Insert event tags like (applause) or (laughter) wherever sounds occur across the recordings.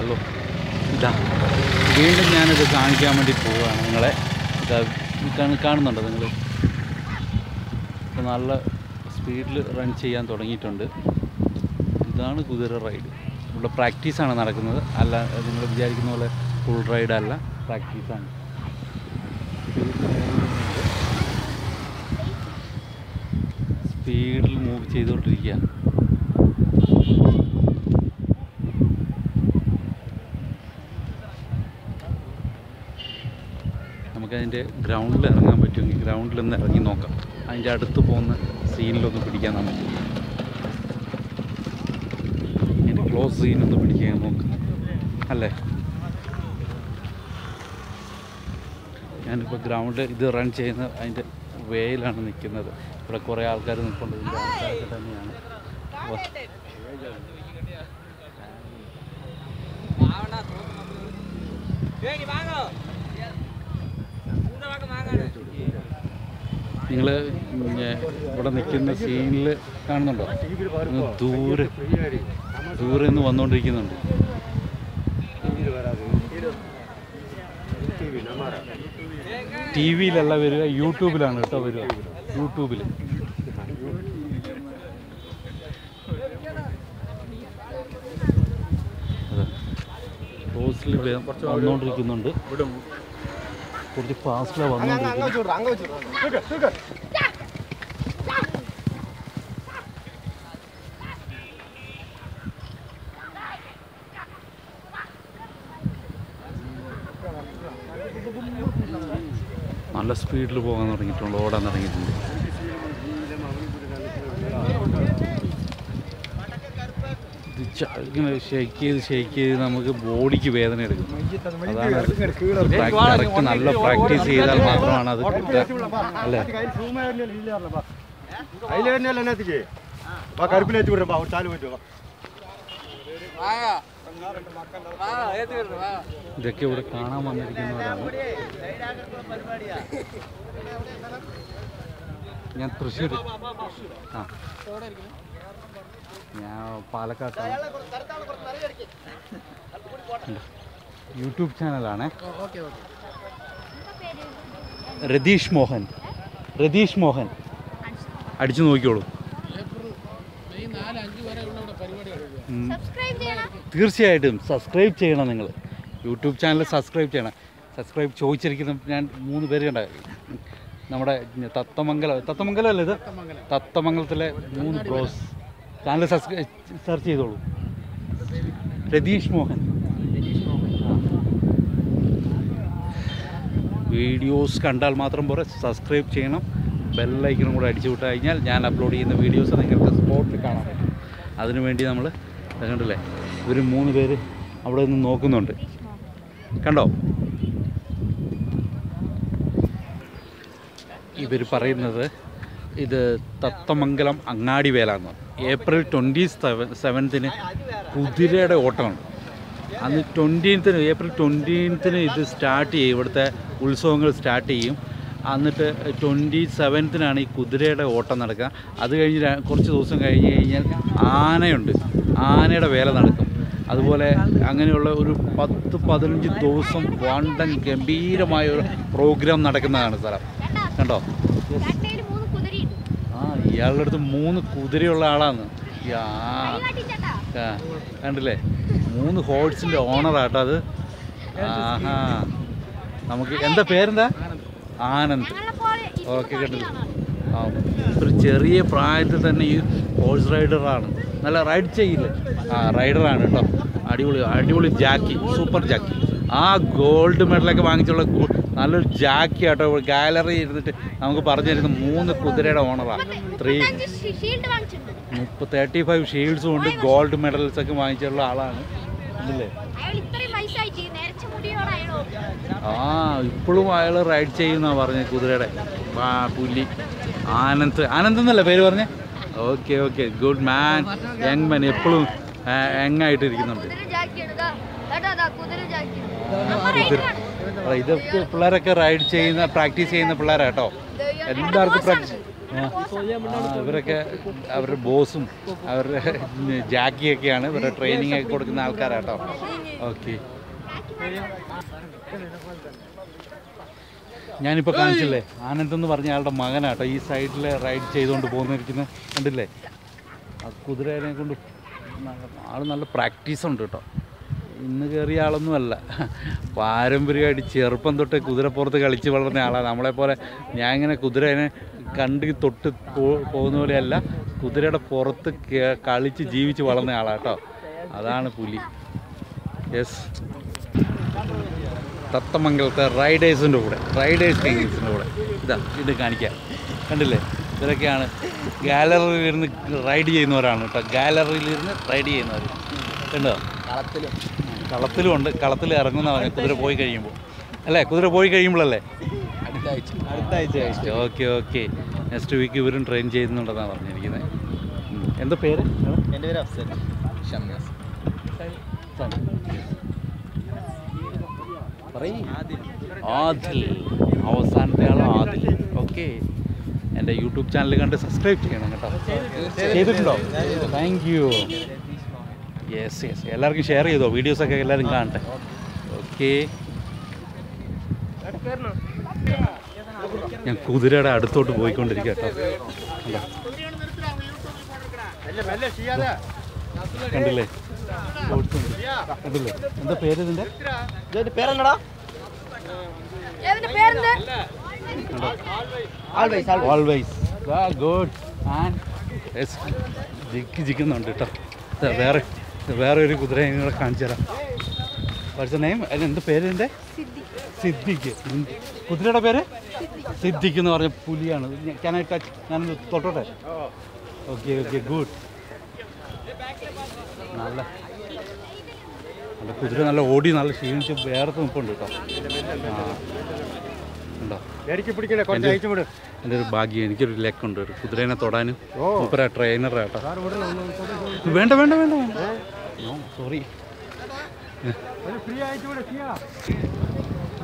Hello. ഇതാ വീണ്ടും ഞാനിത് കാണിക്കാൻ വേണ്ടി പോവുകയാണ് നിങ്ങളെ. ഇതാ ഇത് കാണു- കാണുന്നുണ്ടോ നിങ്ങൾ നല്ല സ്പീഡിൽ റൺ ചെയ്യാൻ തുടങ്ങിയിട്ടുണ്ട്. ഇതാണ് കുതിര റൈഡ്. ഇവിടെ പ്രാക്ടീസാണ് നടക്കുന്നത്. അല്ല നിങ്ങൾ വിചാരിക്കുന്ന പോലെ ഫുൾ റൈഡല്ല പ്രാക്ടീസാണ്. സ്പീഡിൽ മൂവ് ചെയ്തുകൊണ്ടിരിക്കുക നമുക്കതിന്റെ ഗ്രൗണ്ടിൽ ഇറങ്ങാൻ പറ്റുമെങ്കിൽ ഗ്രൗണ്ടിൽ ഒന്ന് ഇറങ്ങി നോക്കാം. അതിന്റെ അടുത്ത് പോകുന്ന സീനിലൊന്ന് പിടിക്കാൻ നമുക്ക് അതിന്റെ ക്ലോസ് സീനൊന്ന് പിടിക്കാൻ നോക്കാം. അല്ലേ? ഞാനിപ്പോൾ ഗ്രൗണ്ട് ഇത് റൺ ചെയ്യുന്ന അതിന്റെ വേയിലാണ് നിൽക്കുന്നത്. ഇവിടെ കുറേ ആൾക്കാർ നിൽക്കുന്നത് ഇതിന്റെ ആൾക്കാരൊക്കെ തന്നെയാണ്. അപ്പോൾ നിങ്ങൾ ഇവിടെ നിൽക്കുന്ന സീനിൽ കാണുന്നുണ്ടോ? ദൂരെ ദൂരെ നിന്ന് വന്നുകൊണ്ടിരിക്കുന്നുണ്ട്. ടി വിയിലല്ല വരിക യൂട്യൂബിലാണ് കേട്ടോ വരിക. യൂട്യൂബിൽ ഹോസ്റ്റലിൽ വന്നുകൊണ്ടിരിക്കുന്നുണ്ട് കുറച്ച് ഫാസ്റ്റിലാണ് വന്നുകൊണ്ടിരിക്കുന്നത് നല്ല സ്പീഡിൽ പോകാൻ തുടങ്ങിയിട്ടുണ്ട് ഓടാൻ തുടങ്ങിയിട്ടുണ്ട്. ഇത് ഷേക്ക് ചെയ്ത് ഷേക്ക് ചെയ്ത് നമുക്ക് ബോഡിക്ക് വേദന എടുക്കും. കറക്റ്റ് നല്ല പ്രാക്ടീസ് ചെയ്താൽ മാത്രമാണ് അത് കിട്ടുക അല്ലേ? അതിൽ തന്നെയല്ല എന്നത്തേക്ക് വാ കരുപ്പിലേറ്റ് വിടും അവർ ചാൽ പോയിട്ട് വാ. ഇതൊക്കെ ഇവിടെ കാണാൻ വന്നിരിക്കുന്നവരാണ്. ഞാൻ തൃശ്ശൂർ ആ. ഞാൻ പാലക്കാട്ടാണ്. യൂട്യൂബ് ചാനലാണ്. രതീഷ് മോഹൻ. രതീഷ് മോഹൻ. അടിച്ചു നോക്കിയോളൂ തീർച്ചയായിട്ടും സബ്സ്ക്രൈബ് ചെയ്യണം നിങ്ങൾ. യൂട്യൂബ് ചാനൽ സബ്സ്ക്രൈബ് ചെയ്യണം. സബ്സ്ക്രൈബ് ചോദിച്ചിരിക്കുന്ന ഞാൻ മൂന്ന് പേര് കണ്ട. നമ്മുടെ തത്തമംഗലം തത്തമംഗലം. അല്ലേ ഇത്? തത്തമംഗലത്തിലെ മൂന്ന് ബ്രോസ് ചാനൽ സബ്സ്ക്രൈബ് സെർച്ച് ചെയ്തോളൂ. രതീഷ് മോഹൻ. വീഡിയോസ് കണ്ടാൽ മാത്രം പോരെ. സബ്സ്ക്രൈബ് ചെയ്യണം. ബെല്ലൈക്കണും കൂടെ അടിച്ചു വിട്ട് കഴിഞ്ഞാൽ ഞാൻ അപ്ലോഡ് ചെയ്യുന്ന വീഡിയോസ് നിങ്ങൾക്ക് സ്പോട്ടിൽ കാണാൻ പറ്റും. അതിനുവേണ്ടി നമ്മൾ കണ്ടില്ലേ? ഇവർ മൂന്ന് പേര് അവിടെ നിന്ന് നോക്കുന്നുണ്ട്. കണ്ടോ? ഇവർ പറയുന്നത് ഇത് തത്തമംഗലം അങ്ങാടി വേല എന്ന് ഏപ്രിൽ ട്വന്റി സെവൻ സെവൻത്തിന് കുതിരയുടെ ഓട്ടമാണ്. അന്ന് ട്വന്റീൻത്തിന് ഏപ്രിൽ ട്വന്റീൻത്തിന് ഇത് സ്റ്റാർട്ട് ചെയ്യും. ഇവിടുത്തെ ഉത്സവങ്ങൾ സ്റ്റാർട്ട് ചെയ്യും. എന്നിട്ട് ട്വന്റി സെവൻത്തിനാണ് ഈ കുതിരയുടെ ഓട്ടം നടക്കുക. അത് കഴിഞ്ഞ് കുറച്ച് ദിവസം കഴിഞ്ഞ് കഴിഞ്ഞാൽ ആനയുണ്ട്. ആനയുടെ വേല നടക്കും. അതുപോലെ അങ്ങനെയുള്ള ഒരു പത്ത് പതിനഞ്ച് ദിവസം വണ്ടൻ ഗംഭീരമായ ഒരു പ്രോഗ്രാം നടക്കുന്നതാണ് സ്ഥലം. കണ്ടോ? ആ ഇയാളുടെ അടുത്ത് മൂന്ന് കുതിരയുള്ള ആളാണ്. കണ്ടില്ലേ? മൂന്ന് ഹോഴ്സിന്റെ ഓണറാട്ടോ അത്. ആഹാ. നമുക്ക് എന്താ പേരെന്താ? ആനന്ദ്. ഓക്കെ കേട്ടോ ആ ഒരു ചെറിയ പ്രായത്തിൽ തന്നെ ഈ ഹോഴ്സ് റൈഡറാണ് നല്ല റൈഡ് ചെയ്യില്ലേ? ആ റൈഡറാണ് കേട്ടോ. അടിപൊളി അടിപൊളി ജാക്കി സൂപ്പർ ജാക്കി. ആ ഗോൾഡ് മെഡലൊക്കെ വാങ്ങിച്ചുള്ള നല്ലൊരു ജാക്കി ആട്ടോ. ഗാലറി ഇരുന്നിട്ട് നമുക്ക് പറഞ്ഞു തരുന്ന മൂന്ന് കുതിരയുടെ ഓണറാണ് ത്രീ മുപ്പത് തേർട്ടി ഫൈവ് ഷീൽഡ്സും ഉണ്ട് ഗോൾഡ് മെഡൽസ് ഒക്കെ വാങ്ങിച്ചുള്ള ആളാണ്. അല്ലേ ആ ഇപ്പോഴും അയാൾ റൈഡ് ചെയ്യുന്ന പറഞ്ഞ കുതിരയുടെ. പുലി. ആനന്ദ്. ആനന്ദ് എന്നല്ലേ പേര് പറഞ്ഞേ? Okay okay. Good man. Young man എപ്പോഴും യങ് ആയിട്ട് ആ, പിള്ളേരൊക്കെ റൈഡ് ചെയ്യുന്ന പ്രാക്ടീസ് ചെയ്യുന്ന പിള്ളേരാട്ടോ എല്ലാവർക്കും പ്രാക്ടീസ് ഇവരൊക്കെ അവരുടെ ബോസും അവരുടെ (laughs) ജാക്കിയൊക്കെയാണ് ഇവരുടെ ട്രെയിനിങ് ഒക്കെ കൊടുക്കുന്ന ആൾക്കാരാട്ടോ ഓക്കെ ഞാനിപ്പോൾ കാണിച്ചില്ലേ? ആനന്ദ് എന്ന് പറഞ്ഞ ആളുടെ മകനാട്ടോ ഈ സൈഡിൽ റൈഡ് ചെയ്തുകൊണ്ട് പോകുന്നിരിക്കുന്നത് കണ്ടില്ലേ? ആ കുതിരേനെ കൊണ്ട് ആൾ നല്ല പ്രാക്ടീസ് ഉണ്ട് കേട്ടോ. ഇന്ന് കയറിയ ആളൊന്നും അല്ല. പാരമ്പര്യമായിട്ട് ചെറുപ്പം തൊട്ട് കുതിരപ്പുറത്ത് കളിച്ച് വളർന്ന ആളാണ് നമ്മളെപ്പോലെ ഞാൻ ഇങ്ങനെ കുതിരനെ കണ്ട് തൊട്ട് പോകുന്ന പോലെയല്ല കുതിരയുടെ പുറത്ത് കളിച്ച് ജീവിച്ച് വളർന്ന ആളാണ് ആളാട്ടോ അതാണ് പുലി. യെസ് തത്തമംഗലത്തെ റൈഡേഴ്സിന്റെ കൂടെ റൈഡേഴ്സ് കിങ്സിന്റെ കൂടെ. ഇതാ ഇത് കാണിക്കാം. കണ്ടില്ലേ? ഇവരൊക്കെയാണ് ഗാലറിയിൽ ഇരുന്ന് റൈഡ് ചെയ്യുന്നവരാണ് കേട്ടോ. ഗാലറിയിൽ ഇരുന്ന് റൈഡ് ചെയ്യുന്നവർ കണ്ടോ? കളത്തിലും ഉണ്ട്. കളത്തിൽ ഇറങ്ങുന്ന പറഞ്ഞു കുതിര പോയി കഴിയുമ്പോൾ. അല്ലേ? കുതിര പോയി കഴിയുമ്പോഴല്ലേ? അടുത്ത ആഴ്ച അടുത്ത ആഴ്ച ഓക്കെ ഓക്കെ. നെക്സ്റ്റ് വീക്ക് ഇവരും ട്രെയിൻ ചെയ്യുന്നുണ്ടെന്നാണ് പറഞ്ഞിരിക്കുന്നത് എന്ത് എന്താ പേര്? എന്റെ പേര് അഫ്സൽ. ഷംനാസ്. ആദിൽ. അവസാനത്തെ ആൾ ആദിൽ. ഓക്കെ. എന്റെ യൂട്യൂബ് ചാനൽ കണ്ട് സബ്സ്ക്രൈബ് ചെയ്യണം കേട്ടോ. ചെയ്തിട്ടുണ്ടോ? താങ്ക് യു യെസ് യെസ് എല്ലാവർക്കും ഷെയർ ചെയ്തോ? വീഡിയോസൊക്കെ എല്ലാവരും കാണട്ടെ. ഓക്കെ. ഞാൻ കുതിരയുടെ അടുത്തോട്ട് പോയിക്കൊണ്ടിരിക്കുക കേട്ടോ. കണ്ടോ? കണ്ടില്ലേ? കണ്ടില്ലേ? എന്താ പേര് ഇതിന്റെ? പേരെന്നടാ? ഓൾവേസ് ഗുഡ് ആൻഡ് ജിക്ക് ജിക്കുന്നുണ്ട് കേട്ടോ. വേറെ വേറെ ഒരു കുതിരയും കൂടെ കാണിച്ചു തരാം. പഠിച്ച നെയിം അതിന് എന്ത് പേര് എന്റെ? സിദ്ദിഖ്. കുതിരയുടെ പേര്? സിദ്ദിഖ് എന്ന് പറഞ്ഞ പുലിയാണ്. ഐ ടച്ച് ഞാനൊന്ന് തൊട്ടോട്ടെ? ഓക്കെ ഓക്കെ ഗുഡ് നല്ല നല്ല കുതിര നല്ല ഓടി നല്ല ക്ഷീണിച്ച് വേറെ നിൽപ്പുണ്ട് കേട്ടോ. ഉണ്ടോ? എന്റെ- ഒരു ഭാഗ്യം എനിക്കൊരു ലെക്കുണ്ട്. ഒരു കുതിരേനെ തൊടാനും. സൂപ്പറാ ട്രെയിനറാ കേട്ടോ. സാറ് വിടണം ഒന്ന് തൊട്ട് വേണ്ട വേണ്ട വേണ്ട വേണ്ട. സോറി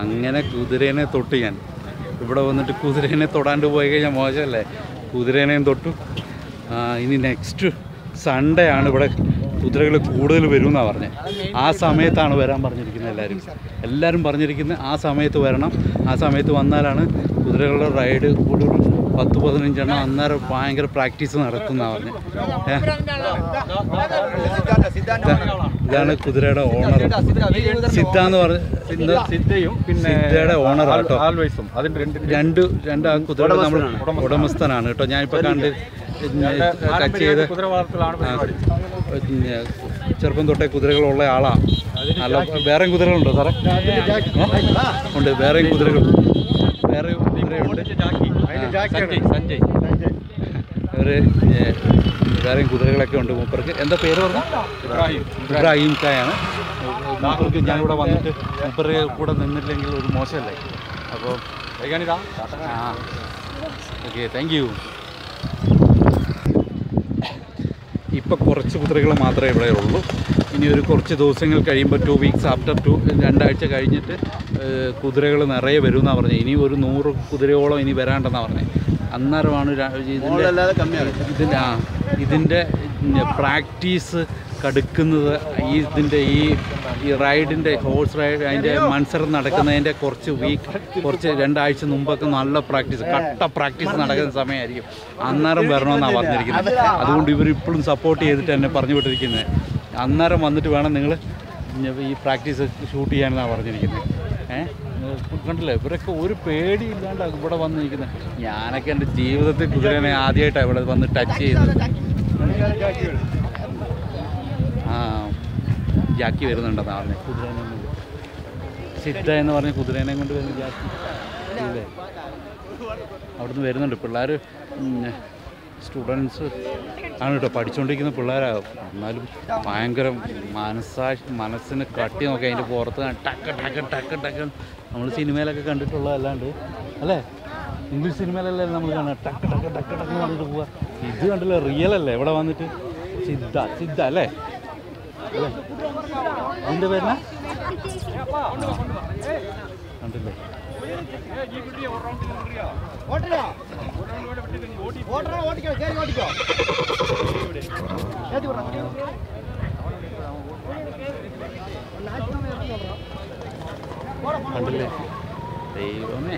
അങ്ങനെ കുതിരേനെ തൊട്ട് ഞാൻ. ഇവിടെ വന്നിട്ട് കുതിരേനെ തൊടാണ്ട് പോയി കഴിഞ്ഞാൽ മോശമല്ലേ? കുതിരേനെയും തൊട്ടു. ഇനി നെക്സ്റ്റ് സൺഡേ ആണ് ഇവിടെ കുതിരകൾ കൂടുതൽ വരും എന്നാണ് പറഞ്ഞത് ആ സമയത്താണ് വരാൻ പറഞ്ഞിരിക്കുന്നത് എല്ലാവരും. എല്ലാവരും പറഞ്ഞിരിക്കുന്നത് ആ സമയത്ത് വരണം. ആ സമയത്ത് വന്നാലാണ് കുതിരകളുടെ റൈഡ് കൂടി ഒരു പത്ത് പതിനഞ്ചെണ്ണം അന്നേരം ഭയങ്കര പ്രാക്ടീസ് നടത്തുന്ന പറഞ്ഞ്? ഇതാണ് കുതിരയുടെ ഓണർ. സിദ്ധാന്ന് പറഞ്ഞ സിദ്ധയും പിന്നെ സിദ്ധയുടെ ഓണർ കേട്ടോ. രണ്ട് രണ്ട് കുതിരയുടെ നമ്മൾ ഉടമസ്ഥനാണ്. കേട്ടോ. ഞാനിപ്പോൾ കണ്ട് ടച്ച് ചെയ്ത് ചെറുപ്പം തൊട്ടേ കുതിരകളുള്ള ആളാണ് അല്ല വേറെയും കുതിരകളുണ്ടോ സാറേ? ഉണ്ട്. വേറെയും കുതിരകൾ വേറെ കുതിരയുണ്ട് അതിന്റെ ആ, ജാക്കിയാണ്. സഞ്ജയ് സഞ്ജയ്. വേറെയും കുതിരകളൊക്കെ ഉണ്ട് മൂപ്പർക്ക്. എന്താ പേര് പറഞ്ഞു? ഇബ്രാഹിം. ഇബ്രാഹിം ഖായാണ് മൂപ്പർക്ക് ഞാനിവിടെ വന്നിട്ട് മൂപ്പരുടെ കൂടെ നിന്നില്ലെങ്കിൽ ഒരു മോശമല്ലേ? അപ്പോൾ ആ. Okay thank you. ഇപ്പോൾ കുറച്ച് കുതിരകൾ മാത്രമേ ഇവിടെ ഉള്ളൂ. ഇനി ഒരു കുറച്ച് ദിവസങ്ങൾ കഴിയുമ്പോൾ ടു വീക്സ് ആഫ്റ്റർ ടു രണ്ടാഴ്ച കഴിഞ്ഞിട്ട് കുതിരകൾ നിറയെ വരുമെന്നാണ് പറഞ്ഞത് ഇനി ഒരു നൂറ് കുതിരയോളം ഇനി വരാണ്ടെന്നാണ് പറഞ്ഞത് അന്നേരമാണ് ഇതിന്റെ ഇതിന്റെ ആ ഇതിന്റെ പ്രാക്ടീസ് കടുക്കുന്നത് ഈ ഇതിന്റെ ഈ ഈ റൈഡിന്റെ ഹോഴ്സ് റൈഡ് അതിന്റെ മത്സരം നടക്കുന്നതിന്റെ കുറച്ച് വീക്ക് കുറച്ച് രണ്ടാഴ്ച മുമ്പൊക്കെ നല്ല പ്രാക്ടീസ് കട്ട പ്രാക്ടീസ് നടക്കുന്ന സമയമായിരിക്കും. അന്നേരം വരണമെന്നാണ് പറഞ്ഞിരിക്കുന്നത് അതുകൊണ്ട് ഇവർ ഇപ്പോഴും സപ്പോർട്ട് ചെയ്തിട്ട് എന്നെ പറഞ്ഞു വിട്ടിരിക്കുന്നത് അന്നേരം വന്നിട്ട് വേണം നിങ്ങൾ ഈ പ്രാക്ടീസ് ഷൂട്ട് ചെയ്യാനെന്നാണ് പറഞ്ഞിരിക്കുന്നത്. ഏഹ് കണ്ടില്ലേ? ഇവരൊക്കെ ഒരു പേടി ഇല്ലാണ്ട് ഇവിടെ വന്നിരിക്കുന്നത്. ഞാനൊക്കെ എന്റെ ജീവിതത്തിൽ കുതിരനെ ആദ്യമായിട്ടാണ് ഇവിടെ വന്ന് ടച്ച് ചെയ്തത്. ആ. ജാക്കി വരുന്നുണ്ട് പറഞ്ഞത് കുതിരേനെ സിദ്ധ എന്ന് പറഞ്ഞ കുതിരേനെ കൊണ്ട് വരുന്ന ജാക്കി അവിടുന്ന് വരുന്നുണ്ട്. പിള്ളേർ സ്റ്റുഡൻസ് ആണ് കേട്ടോ പഠിച്ചുകൊണ്ടിരിക്കുന്ന പിള്ളേരാകും എന്നാലും ഭയങ്കര മനസ്സാക്ഷി മനസ്സിന് കട്ടി നോക്കി അതിന്റെ പുറത്ത് ടക്ക് ടക്ക് ടക്ക് ടക്ക്. നമ്മൾ സിനിമയിലൊക്കെ കണ്ടിട്ടുള്ളതല്ലാണ്ട്. അല്ലേ? ഇംഗ്ലീഷ് സിനിമയിലല്ലേ നമ്മൾ കാണുക? ടക്ക് ടക്ക് ടക്ക് ടക്ക് കണ്ടിട്ട് പോവുക. ഇത് കണ്ടില്ല? റിയൽ അല്ലേ ഇവിടെ വന്നിട്ട്. സിദ്ധ സിദ്ധ അല്ലേ? അല്ലേ അതിൻ്റെ പേരിന കണ്ടില്ലേ ഓട്ടരാ ഓട്ടരാ ഓടിക്കോ കേറി ഓടിക്കോ ഏറ്റി വിടറാ. കണ്ടില്ലേ ദൈവമേ